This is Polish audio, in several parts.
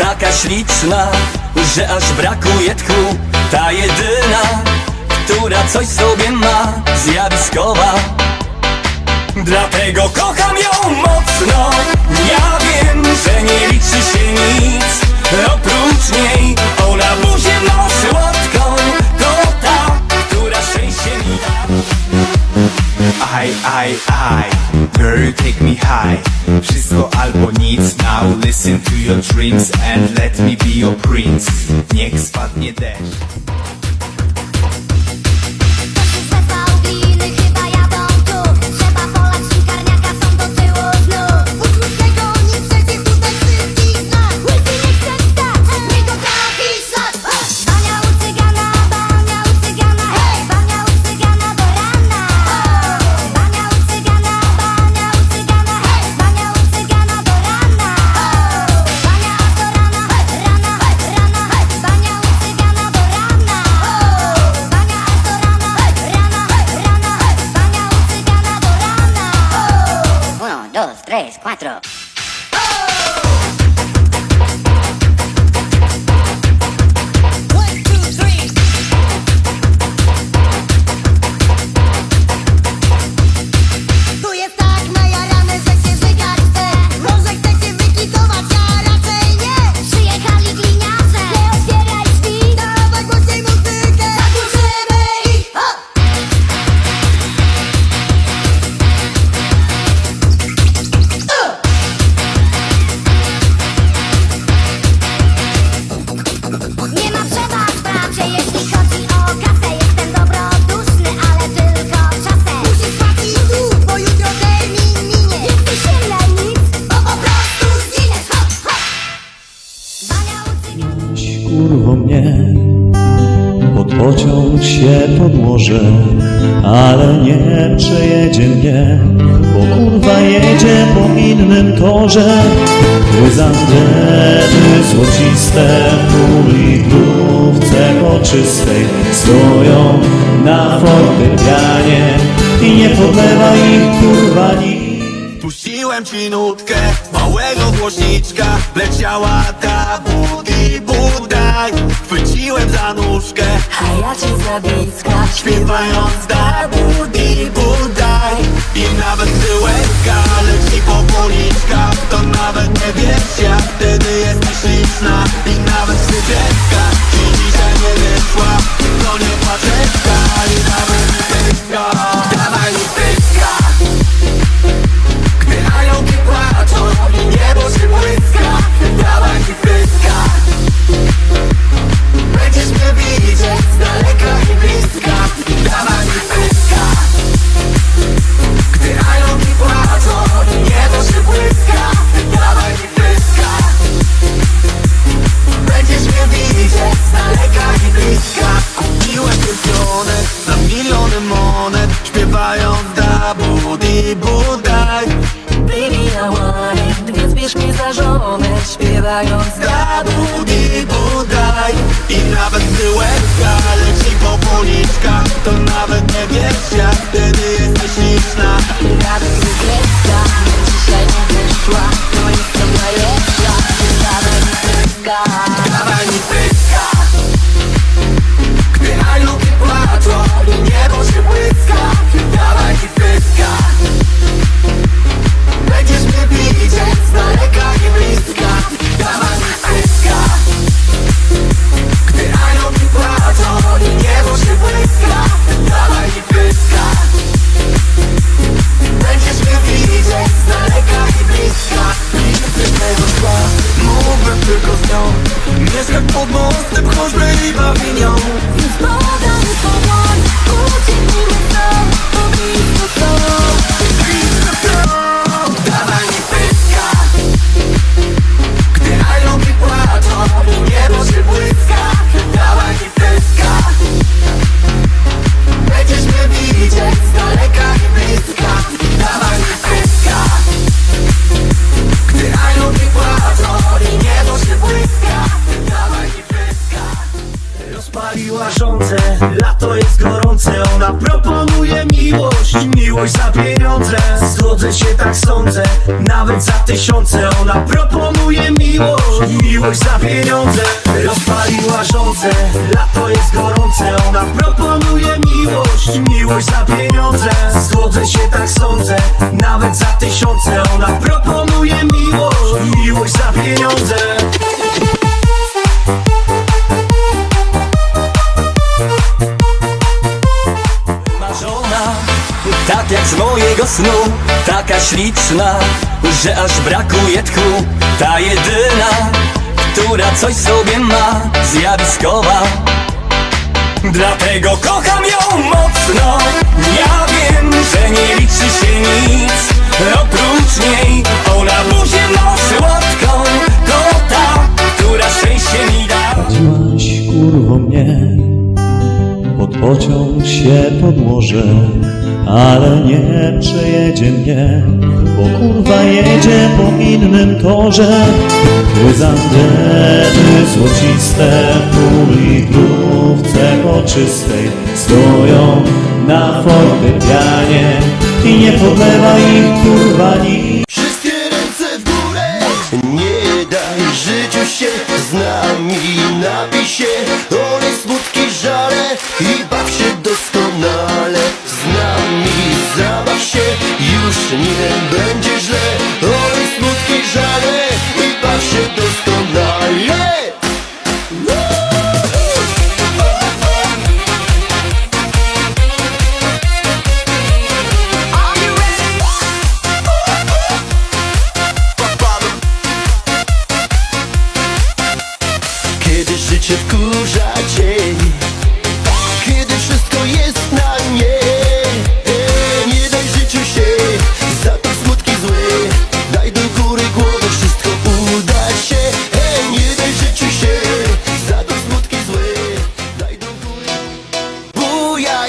Taka śliczna, że aż brakuje tchu. Ta jedyna, która coś sobie ma Zjawiskowa. Dlatego kocham ją mocno. Ja wiem, że nie liczy się nic. Oprócz niej Ona buzię ma słodką To ta, która szczęście mi da. Aj, aj, aj girl, take me high. Wszystko albo nic. Now listen to your dreams and let me cuatro. pociąg się podłoży, ale nie przejedzie mnie, bo kurwa jedzie po innym torze. Chryzantemy złociste w uligrówce poczystej stoją na fortepianie i nie podlewa ich kurwa nikt. Puściłem ci nutkę, małego głośniczka, leciała ta buda. Wczoraj chwyciłem za nóżkę. A ja cię zabiska Śpiewając da budi budaj. I nawet gdy łezka leci po policzkach. To nawet nie wiesz jak wtedy jesteś liczna I nawet gdy dziecka ci dzisiaj nie wyszła. To nie paczeczka i nawet pyska Dawaj mi pyska Gdy aniołki płaczą i niebo się błyska. Nawet tyłeczka leci po policzkach To nawet nie wiesz jak wtedy jesteś liczna. Dzisiaj nie wyszła. Miłość, za pieniądze Zgodzę się, tak sądzę, nawet za tysiące Ona proponuje miłość, miłość za pieniądze Rozpaliła żądzę, lato jest gorące Ona proponuje miłość, miłość za pieniądze Zgodzę się, tak sądzę, nawet za tysiące Ona proponuje miłość, miłość za pieniądze snu. Taka śliczna, że aż brakuje tchu. Ta jedyna, która coś sobie ma Zjawiskowa. Dlatego kocham ją mocno. Ja wiem, że nie liczy się nic. Oprócz niej Ona buzię ma słodką To ta, która szczęście mi da. Prowadziłaś kurwo mnie Pod pociąg się podłożę Ale nie przejedzie mnie Bo kurwa jedzie po innym torze. Chryzantemy złociste Pół litrówce poczystej Stoją na fortepianie I nie podlewa ich kurwa nikt. Wszystkie ręce w górę! Nie daj życiu się z nami Napij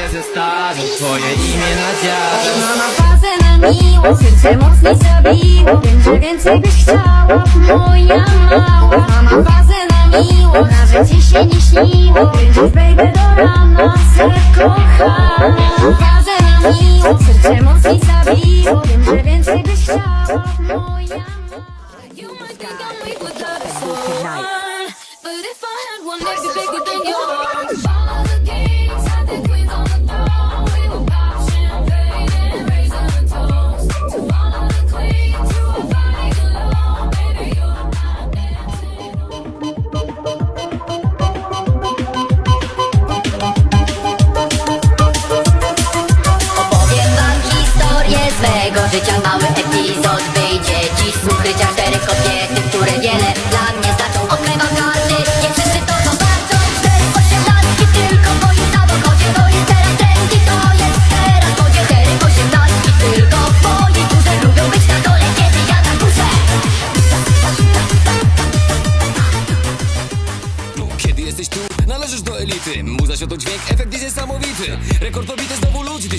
się zestawić Twoje imię na dziarze Ona ma fazę na miło, serce mocniej zabiło Wiem, że więcej byś chciała, moja mała. Ona ma fazę na miło, na życie się nie śniło Będziesz baby do rana, se kochana. Fazę na miło, serce mocniej zabiło Wiem, że więcej byś chciała, moja mała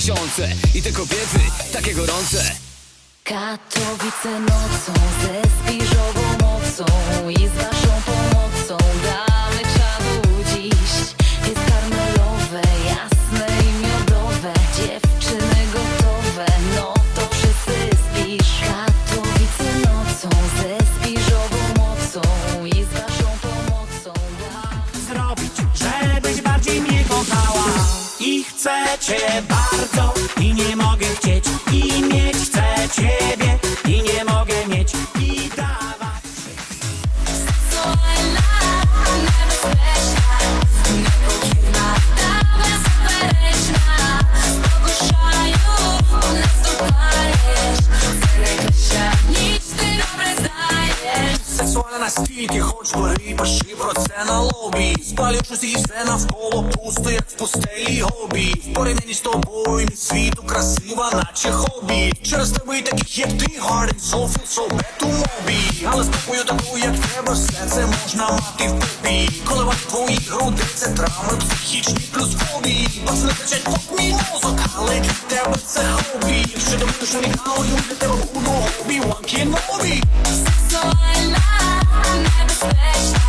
tysiące I te kobiety, takie gorące. Katowice nocą ze spiżową mocą i z Шквари, пиши про це на лобі. Спалюш і все навколо пусто, як в пустелі гобі. В порівнянні з тобою мій світу красива, наче хобі. Через тебе й таких, як ти, гарний софіл, солбет у мобі Але спокою таку, як тебе, все це можна мати в попі Коливати твої груди, це травми психічні плюс фобі Пацани кричать, фок мій мозок, але для тебе це хобі. Якщо ти будеш унікалою, для тебе буду хобі, ванки нові Сексуальна fast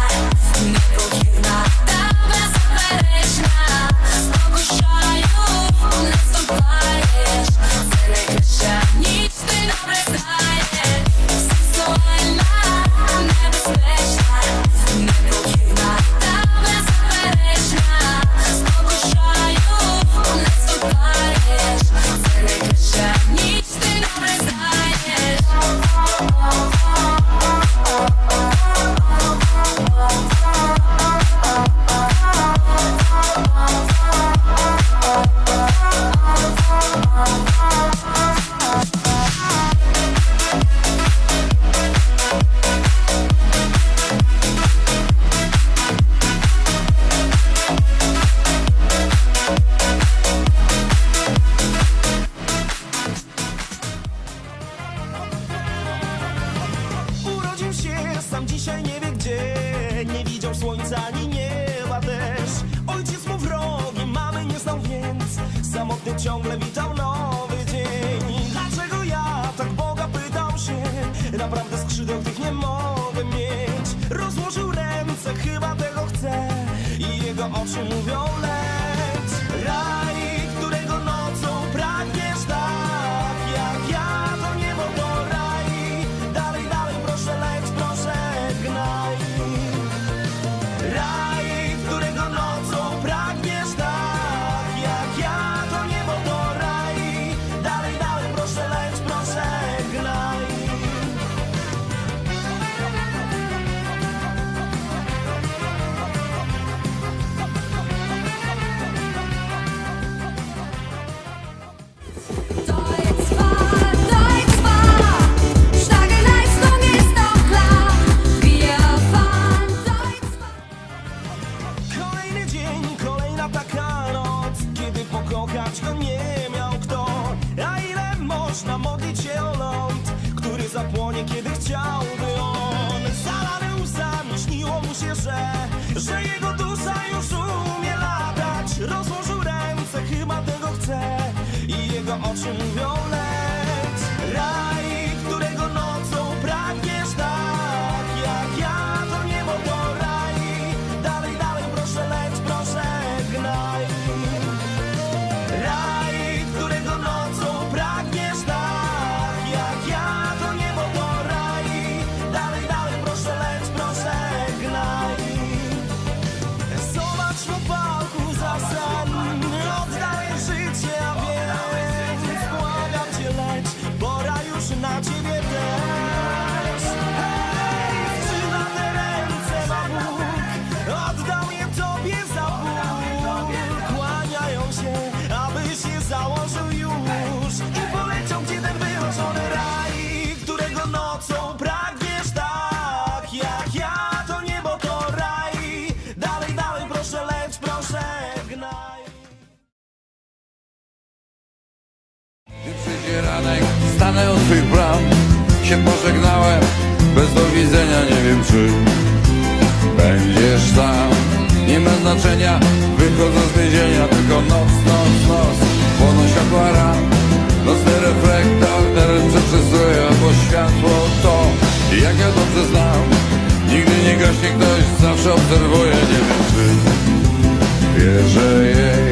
树目标 się pożegnałem. Bez do widzenia nie wiem czy Będziesz sam Nie ma znaczenia Wychodzę z więzienia Tylko noc, noc, noc. Płoną światła ran Nocny reflektor Teren przeczysuje Bo światło to. Jak ja dobrze znam Nigdy nie gaśnie ktoś Zawsze obserwuje Nie wiem czy Wierzę jej.